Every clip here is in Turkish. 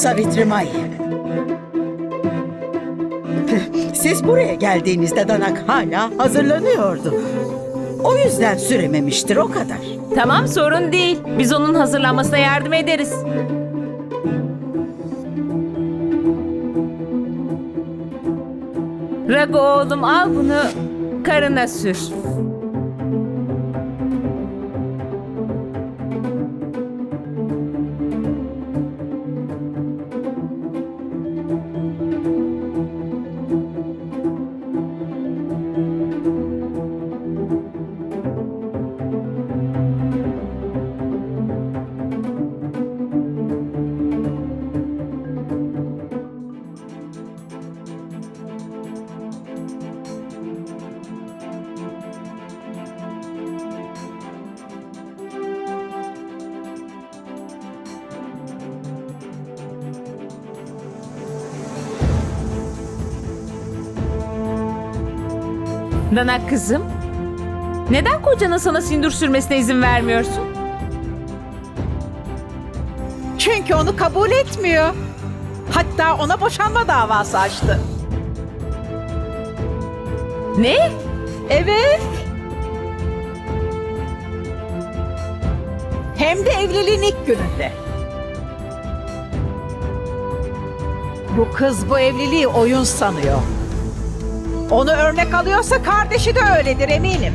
Savitri May. Siz buraya geldiğinizde Danak hala hazırlanıyordu. O yüzden sürememiştir o kadar. Tamam sorun değil. Biz onun hazırlanmasına yardım ederiz. Rago oğlum al bunu karına sür. Danak kızım. Neden kocanın sana sindur sürmesine izin vermiyorsun? Çünkü onu kabul etmiyor. Hatta ona boşanma davası açtı. Ne? Evet. Hem de evliliğin ilk gününde. Bu kız bu evliliği oyun sanıyor. Onu örnek alıyorsa kardeşi de öyledir eminim.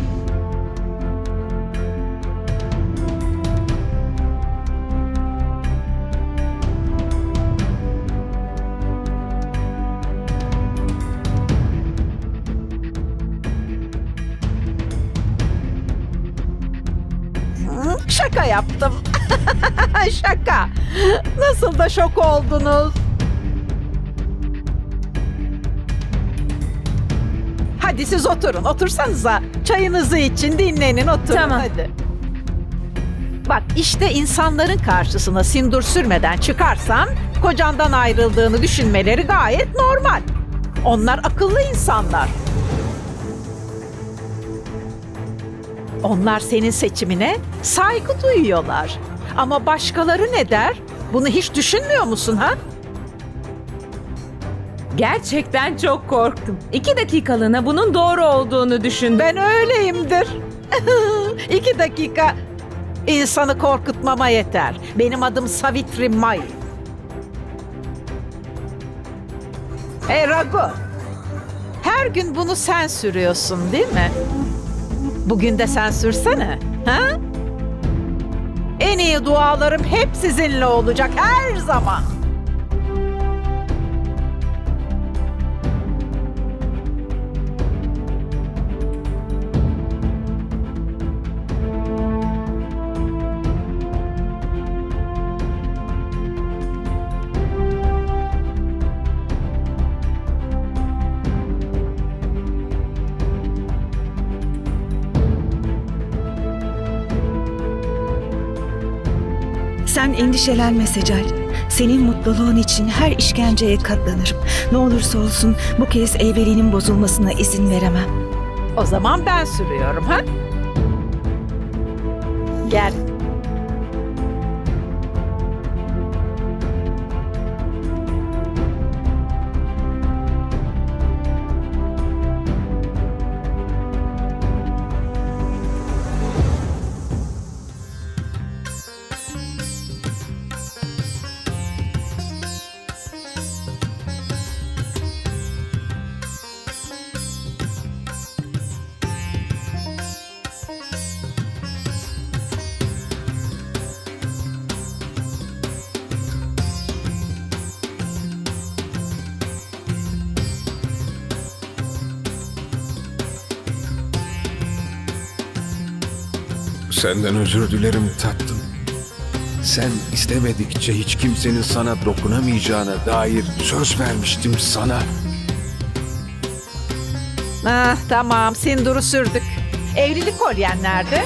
Şaka yaptım. Şaka. Nasıl da şok oldunuz. Hadi siz oturun. Otursanıza. Çayınızı için dinlenin oturun Tamam. hadi. Bak işte insanların karşısına sindur sürmeden çıkarsan kocandan ayrıldığını düşünmeleri gayet normal. Onlar akıllı insanlar. Onlar senin seçimine saygı duyuyorlar. Ama başkaları ne der? Bunu hiç düşünmüyor musun ha? Gerçekten çok korktum. İki dakikalığına bunun doğru olduğunu düşündüm. Ben öyleyimdir. İki dakika insanı korkutmama yeter. Benim adım Savitri May. Hey Rago. Her gün bunu sen sürüyorsun değil mi? Bugün de sen sürsene. Ha? En iyi dualarım hep sizinle olacak her zaman. Endişelenme Secal. Senin mutluluğun için her işkenceye katlanırım. Ne olursa olsun bu kez evliliğinin bozulmasına izin veremem. O zaman ben sürüyorum ha? Gel. Senden özür dilerim tatlım. Sen istemedikçe hiç kimsenin sana dokunamayacağına dair söz vermiştim sana. Ah, tamam, sinduru sürdük. Evlilik kolyen nerede?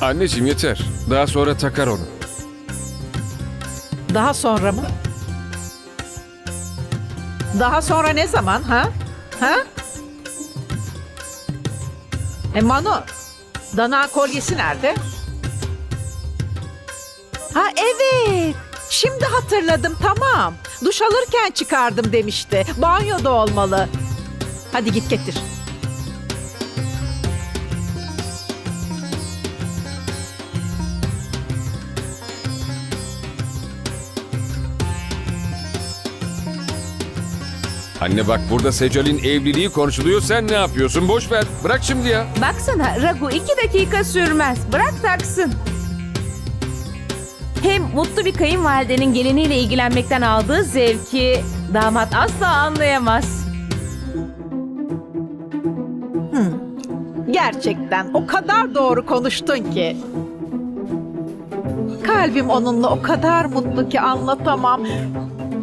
Anneciğim yeter. Daha sonra takar onu. Daha sonra mı? Daha sonra ne zaman ha? Ha? E Manu, dana kolyesi nerede? Ha evet. Şimdi hatırladım tamam. Duş alırken çıkardım demişti. Banyoda olmalı. Hadi git getir. Anne bak burada Secal'in evliliği konuşuluyor sen ne yapıyorsun? Boş ver. Bırak şimdi ya. Baksana Ragu iki dakika sürmez. Bırak taksın. Hem mutlu bir kayınvalidenin geliniyle ilgilenmekten aldığı zevki damat asla anlayamaz. Gerçekten o kadar doğru konuştun ki. Kalbim onunla o kadar mutlu ki anlatamam.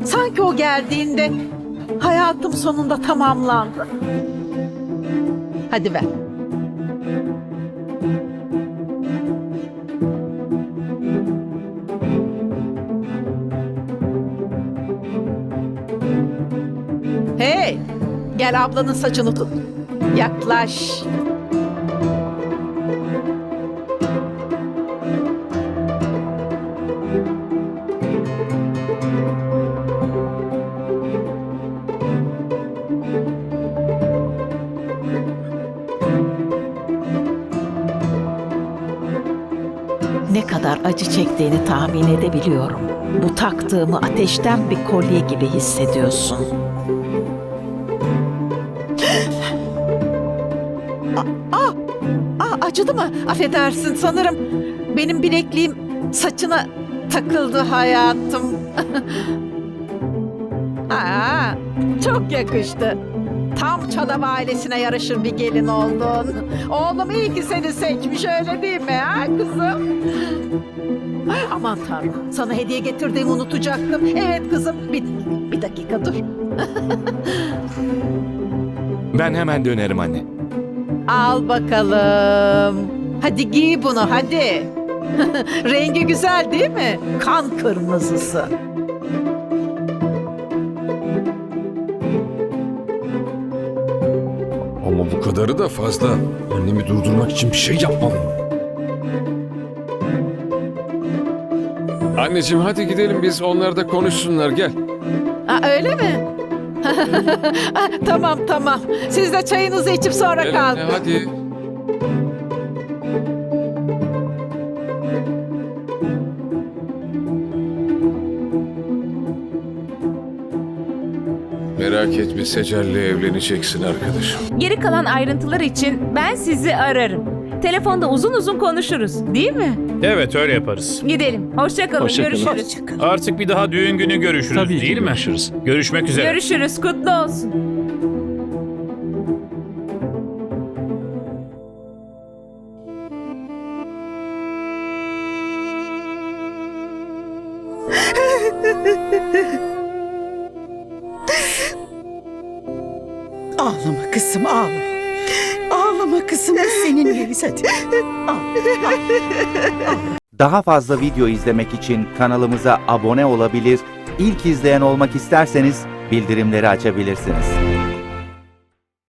Sanki o geldiğinde hayatım sonunda tamamlandı. Hadi ver. Hey, gel ablanın saçını tut. Yaklaş. Ne kadar acı çektiğini tahmin edebiliyorum. Bu taktığımı ateşten bir kolye gibi hissediyorsun. Aa, aa, aa, acıdı mı? Affedersin sanırım benim bilekliğim saçına takıldı hayatım. Aa, çok yakıştı. Tam Çadav ailesine yaraşır bir gelin oldun. Oğlum iyi ki seni seçmiş öyle değil mi ha kızım? Ay, aman tanrım sana hediye getirdiğimi unutacaktım. Evet kızım bir, bir dakika dur. Ben hemen dönerim anne. Al bakalım. Hadi giy bunu hadi. Rengi güzel değil mi? Kan kırmızısı. Kadarı da fazla. Annemi durdurmak için bir şey yapmalıyım. Anneciğim hadi gidelim biz onlar da konuşsunlar gel. Aa, öyle mi? Ah, tamam tamam. Siz de çayınızı içip sonra Gel kalkın. hadi. Merak etme Secel'le evleneceksin arkadaşım. Geri kalan ayrıntılar için ben sizi ararım. Telefonda uzun uzun konuşuruz, değil mi? Evet öyle yaparız. Gidelim. Hoşça kalın. Hoşça kalın. Görüşürüz. Artık bir daha düğün günü görüşürüz Tabii ki değil mi? görüşürüz. Görüşmek üzere. Görüşürüz. Kutlu olsun. Ağlama kızım ağlama. Ağlama kızım biz seninleyiz hadi. Ağlama. Daha fazla video izlemek için kanalımıza abone olabilir, ilk izleyen olmak isterseniz bildirimleri açabilirsiniz.